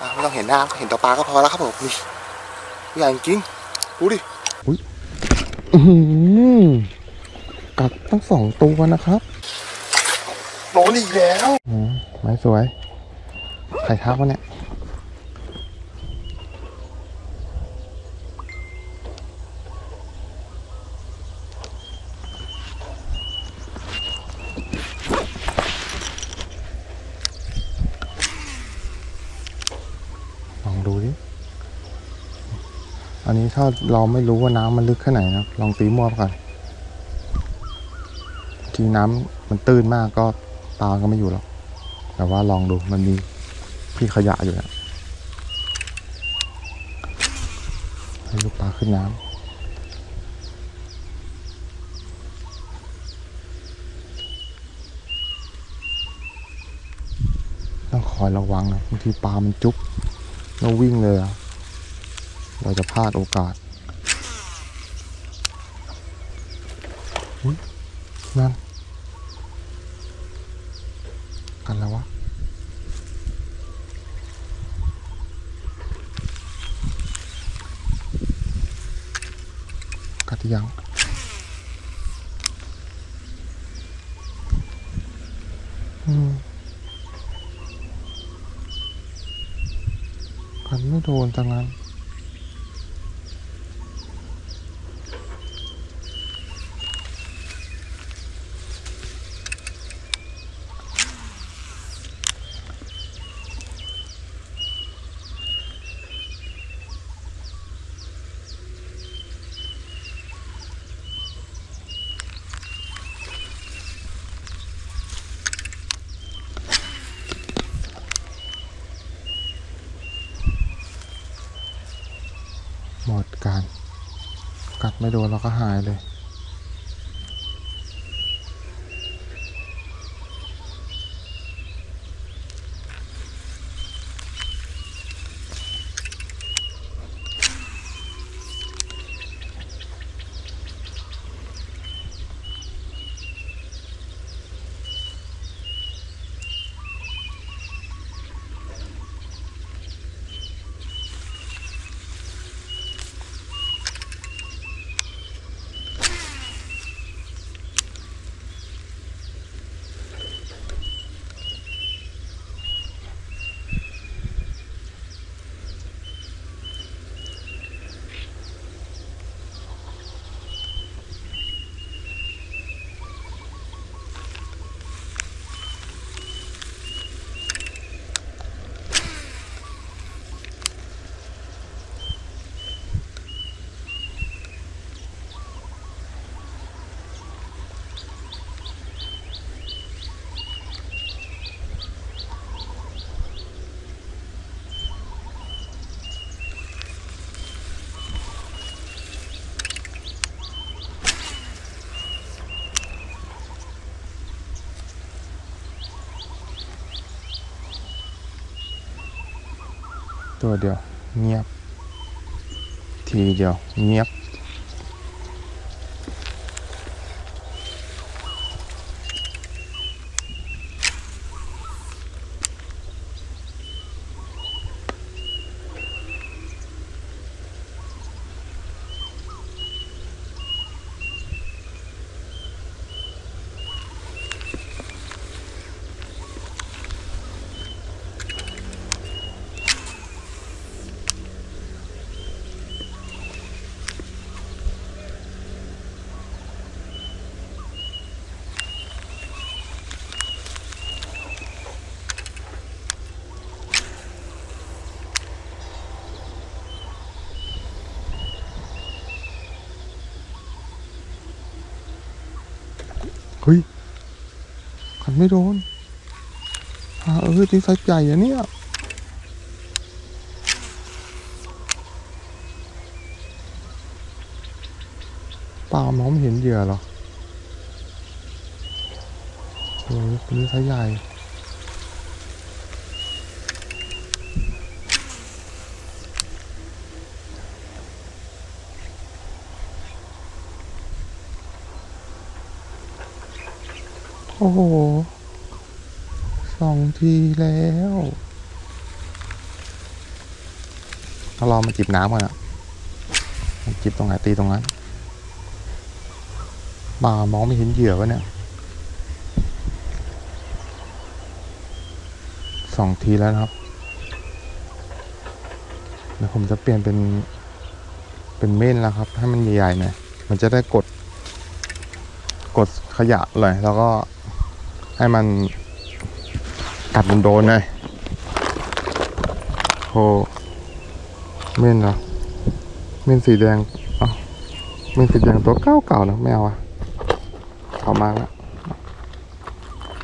อะไม่ต้องเห็นหน้าเห็นตัวปลาก็พอแล้วครับผมนี่ตัวใหญ่จริงดูดิอื้อหือกัดตั้งสองตัวนะครับโดนอีกแล้วอืมไม้สวย ไข่ทักวะเนี่ย อันนี้ถ้าเราไม่รู้ว่าน้ำมันลึกแค่ไหนนะลองตีมั่วก่อนทีน้ำมันตื้นมากก็ปลาก็ไม่อยู่หรอก แต่ว่าลองดูมันมีพี่ขยะอยู่นะให้ลูกปลาขึ้นน้ำต้องคอยระวังนะบางทีปลามันจุ๊บแล้ววิ่งเลยอะ เราจะพลาดโอกาสนั่นแล้ววะ กัดยัง อืมกัดไม่โดนจังนั้น หมดการ กัด ไม่โดนเราก็หายเลย ตัวเดียวเงียบ ทีเดียวเงียบ ฮ้ยขันไม่โดนอ่าเออจริงไซส์ใหญ่อะเนี่ยปล่ามองไม่เห็นเหยื่อเหรอโอ้ยตัวนี้ไซส์ใหญ่ โอ้โหสองทีแล้วต้องรอมันจิบน้ำก่อนอะมันจิบตรงไหนตีตรงนั้นบามองไม่เห็นเหยื่อวะเนี่ยสองทีแล้วนะครับเดี๋ยวผมจะเปลี่ยนเป็นเป็นเม่นแล้วครับ ให้มันใหญ่ๆหน่อยมันจะได้กด กดขยะเลยแล้วก็ ให้มันกัดมันโดนๆหน่อยโหเม่นเหรอเม่นสีแดงเอ้าเม่นสีแดงตัวเก่าเก่าๆนะไม่เอาอะเอามาแล้ว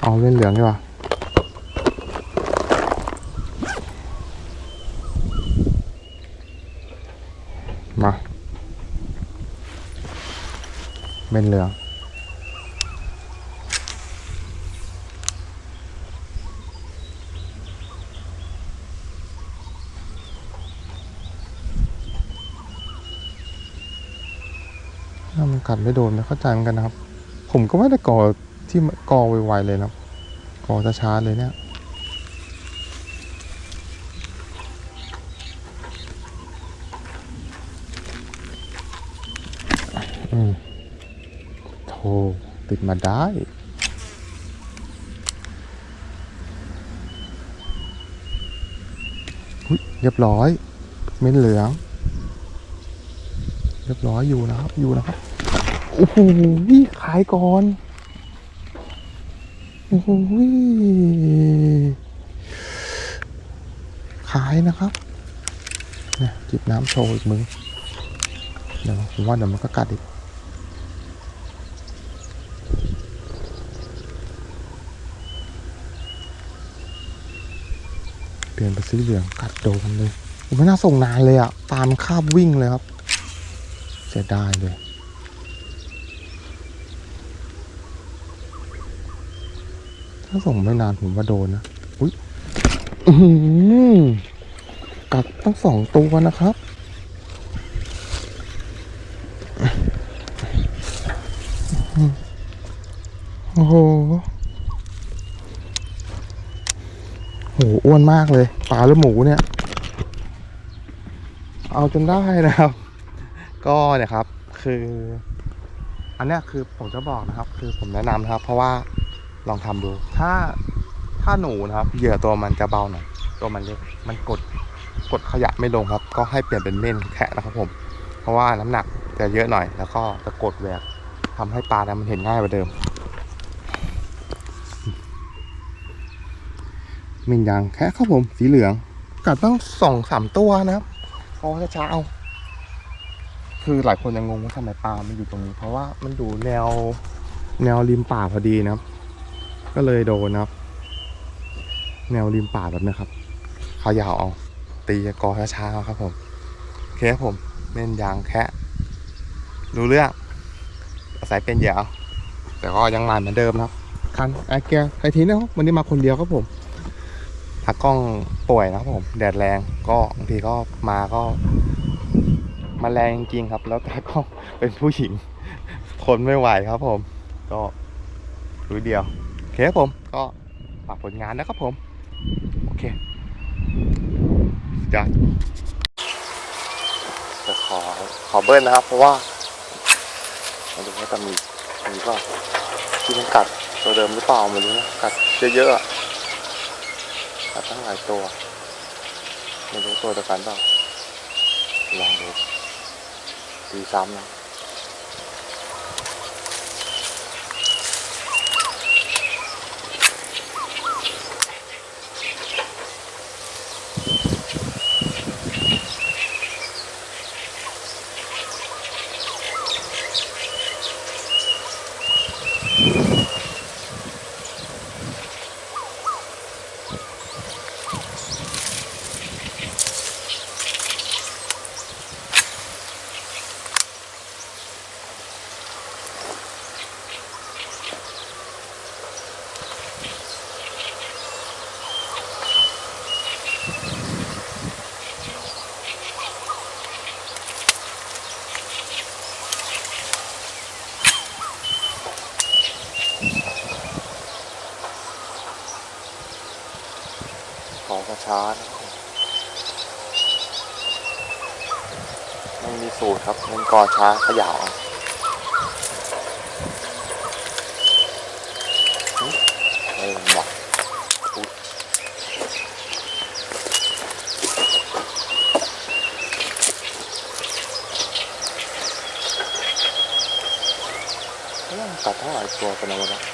เอาเม่นเหลืองดีกว่ามาเม่นเหลือง กัดไม่โดนไม่เข้าใจเหมือนกันนะครับ ผมก็ไม่ได้ก่อที่ก่อไวๆเลยนะครับกอช้าๆเลยเนี่ยโธ่ติดมาได้ เรียบร้อย เม็ดเหลือง เรียบร้อยอยู่นะครับ อยู่นะครับ โอ้โหขายก่อนโอ้โหขายนะครับเนี่ยจิบน้ำโชว์อีกมึงเดี๋ยวผมว่าเดี๋ยวมันก็กัดอีกเปลี่ยนไปสีเหลืองกัดโดนเลยผมไม่น่าส่งนานเลยอะตามคาบวิ่งเลยครับ เสียดายเลย ถ้าส่งไม่นานผมว่าโดนนะ อุ้ยอื้อหือกัดตั้งสองตัวนะครับ โอ้โหโหอ้วนมากเลยปลาหรือหมูเนี่ย เอาจนได้นะครับ ก็เนี่ยครับ คือ อันเนี้ยคือผมจะบอกนะครับ คือผมแนะนำนะครับ เพราะว่า ลองทำดู ถ้าถ้าหนูนะครับ เหยื่อตัวมันจะเบาหน่อยตัวมันเล็กมันกดกดขยะไม่ลงครับ ก็ให้เปลี่ยนเป็นเม่นแคะนะครับผม เพราะว่าน้ำหนักจะเยอะหน่อย แล้วก็จะกดแหวกทำให้ปลาเนี่ยมันเห็นง่ายกว่าเดิมเม่นยางแคะครับผมสีเหลือง กัดตั้งสองสามตัวนะครับพอจะเช้าคือหลายคนยังงงว่าทำไมปลามันอยู่ตรงนี้ เพราะว่ามันอยู่แนวแนวริมป่าพอดีนะครับ ก็เลยโดนนะครับ แนวริมป่าแบบนี้ครับเขายาวเอา ตีกอช้าๆครับผมโอเคครับผมเล่นยางแคะรู้เรื่องอาศัยเป็นเหยื่อเอาแต่ก็ยังลาเหมือนเดิมนะครับ คันไอแกไอทีนะครับวันนี้มาคนเดียวครับผมทักกล้องป่วยนะครับผม แดดแรงก็บางทีก็มาก็ มาแรงจริงครับ แล้วแต่ก็เป็นผู้หญิงทนไม่ไหวครับผม ก็รู้เดียว เคครับผมก็ฝากผลงานนะครับผม โอเคจัดจะขอขอเบิ้ลนะครับ เพราะว่ามาดูว่าจะมีมีเปล่าที่มันกัดตัวเดิมหรือเปล่าไม่รู้นะกัดเยอะๆอะกัดตั้งหลายตัวไม่รู้ตัวเดียวกันเปล่าลองดูตีซ้ำนะ อช้าเขยาวเออหมดเฮ้ยมันกัดทั้งหลายตัวกันนะวะเนี่ย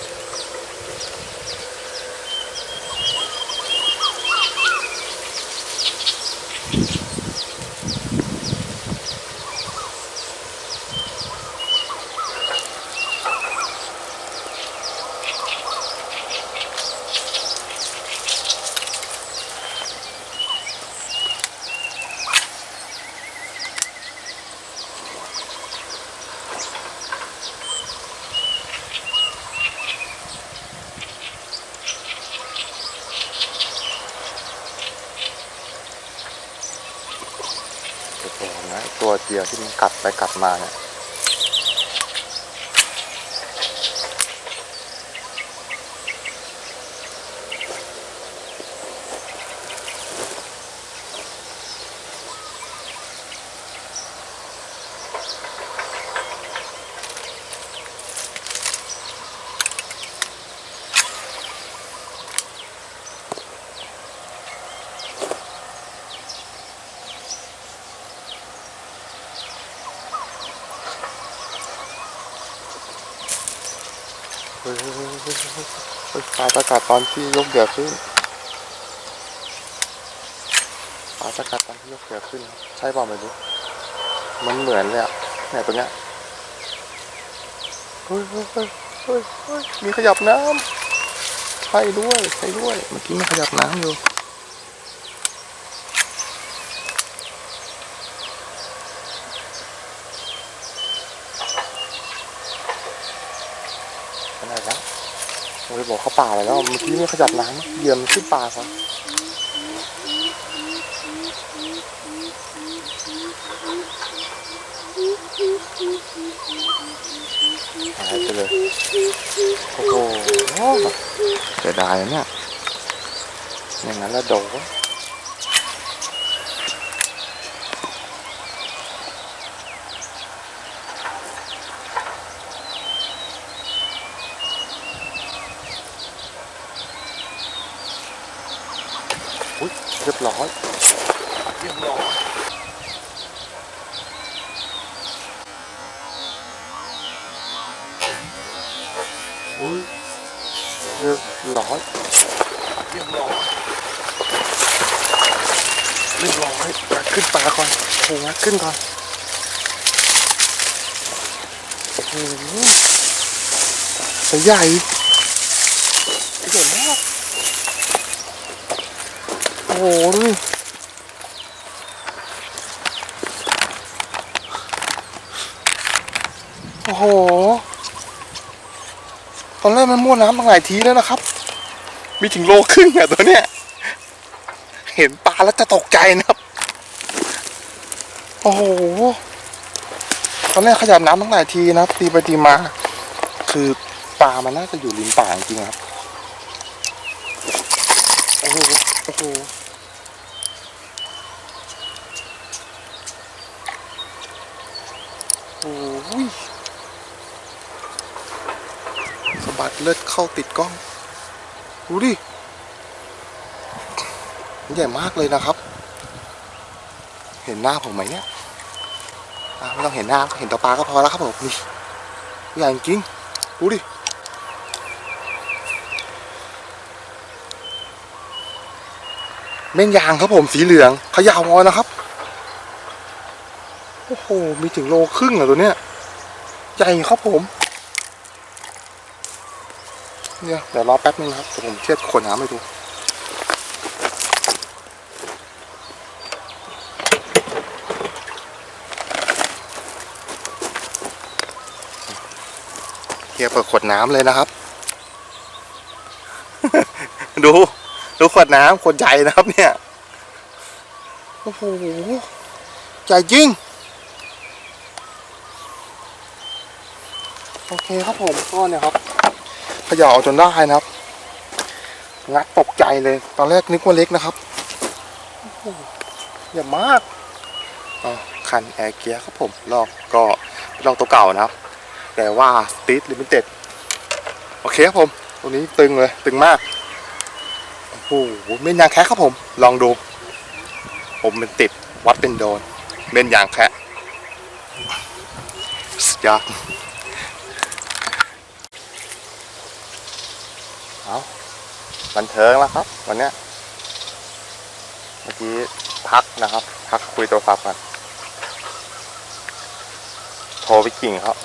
นะตัวเดียวที่มันกัดไปกัดมาเนี่ย เฮ้ยปลาจะกาศตอนที่ยกเหยื่อขึ้นอาจะกาศตอนที่ยกเหยื่อขึ้น ใช่เปล่าไม่รู้มันเหมือนเลยอะเนี่ยตัวเนี้ยเฮ้ยเฮ้ยเฮ้ยเฮ้ยเฮ้ยมีขยับน้ำใช่ด้วยใช่ด้วย เมื่อกี้มีขยับน้ำอยู่ อะไรแล้ว โอ้ยบอกเขาป่าไปแล้วเมื่อกี้นี่ขยับน้ำเหยียมนขึ้นป่าซะหายไปเลย โอ้โหเสียดายนะเนี่ยอย่างนั้นแล้วโดน เรียบร้อยเรียบร้อยอุ้ยเรียบร้อยเรียบร้อยเรียบร้อยงัดขึ้นปลาก่อนโอ้โหงขึ้นก่อนโอ้โหใหญ่ใหญ่มาก อ้โหดูโอ้โห ตอนแรกมันมั่วน้ำมาหลายทีแล้วนะครับ มีถึงโลครึ่งอะตัวเนี้ย เห็นปลาแล้วจะตกใจนะครับ โอ้โห ตอนแรกขยับน้ำตั้งหลายทีนะตีไปตีมา คือปลามันน่าจะอยู่ริมป่าจริงครับ โอ้โห โอ้โห โอ้ยสะบัดเลือดเข้าติดกล้อง ดูดิมันใหญ่มากเลยนะครับ เห็นหน้าผมไหมเนี่ยไม่ต้องเห็นหน้าเห็นตัวปลาก็พอแล้วครับผมนี่ใหญ่จริงดูดิเม่นยางครับผมสีเหลืองเขยาวงอนะครับ โอ้โห มีถึงโลครึ่งเหรอตัวเนี้ย ใหญ่ครับผม เนี่ยเดี๋ยวรอแป๊บนึงครับเดี๋ยวผมเทียบขวดน้ำให้ดูเทียบกับขวดน้ำเลยนะครับ ดู ดูขวดน้ำขวดใหญ่นะครับเนี่ย โอ้โห ใหญ่จริง โอเคครับผมก็เนี่ยครับเขย่าเอาจนได้นะครับ งัดตกใจเลย ตอนแรกนึกว่าเล็กนะครับโอ้โหอย่ามากอคันแอร์เกียร์ครับผมลอกก็ลอกตัวเก่านะครับ แต่ว่าสตีทลิมิเต็ดโอเคครับผม ตัวนี้ตึงเลยตึงมากโอ้โหเม่นยางแคะครับผม ลองดู ผมเป็นติดวัดเป็นโดนเม่นยางแคะสุดยอด เอาบันเทิงแล้วครับ วันเนี้ยเมื่อกี้พักนะครับ พักคุยโทรศัพท์กันโทรไปกิ่งครับ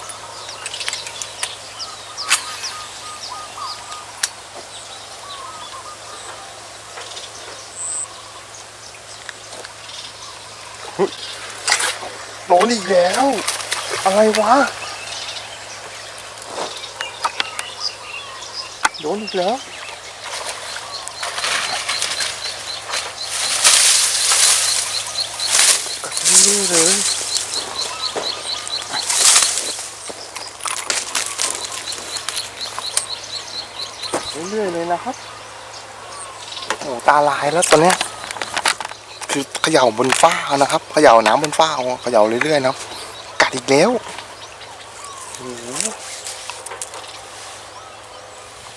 โดนอีกแล้ว อะไรวะ โดน อีกแล้วกัดเรื่อยเลยเรื่อยๆเลยนะครับโอ้ตาลายแล้วตอนเนี้ยคือเขย่าบนฟ้านะครับเขย่าน้ำบนฟ้าเขย่าเรื่อยๆนะครับ กัดอีกแล้วโอ้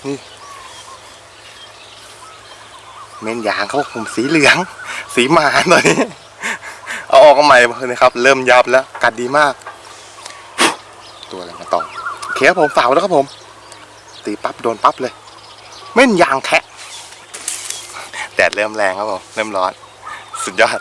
นี่ เม่นยางเขาผมสีเหลือง สีหมาหน่อยเอาออกมาใหม่เลยนะครับ เริ่มยับแล้วกัดดีมาก ตัวอะไรมาต่อโอเคครับผมฝากไว้แล้วครับผม ตีปั๊บโดนปั๊บเลย เม่นยางแคะแดดเริ่มแรงครับผมเริ่มร้อน สุดยอด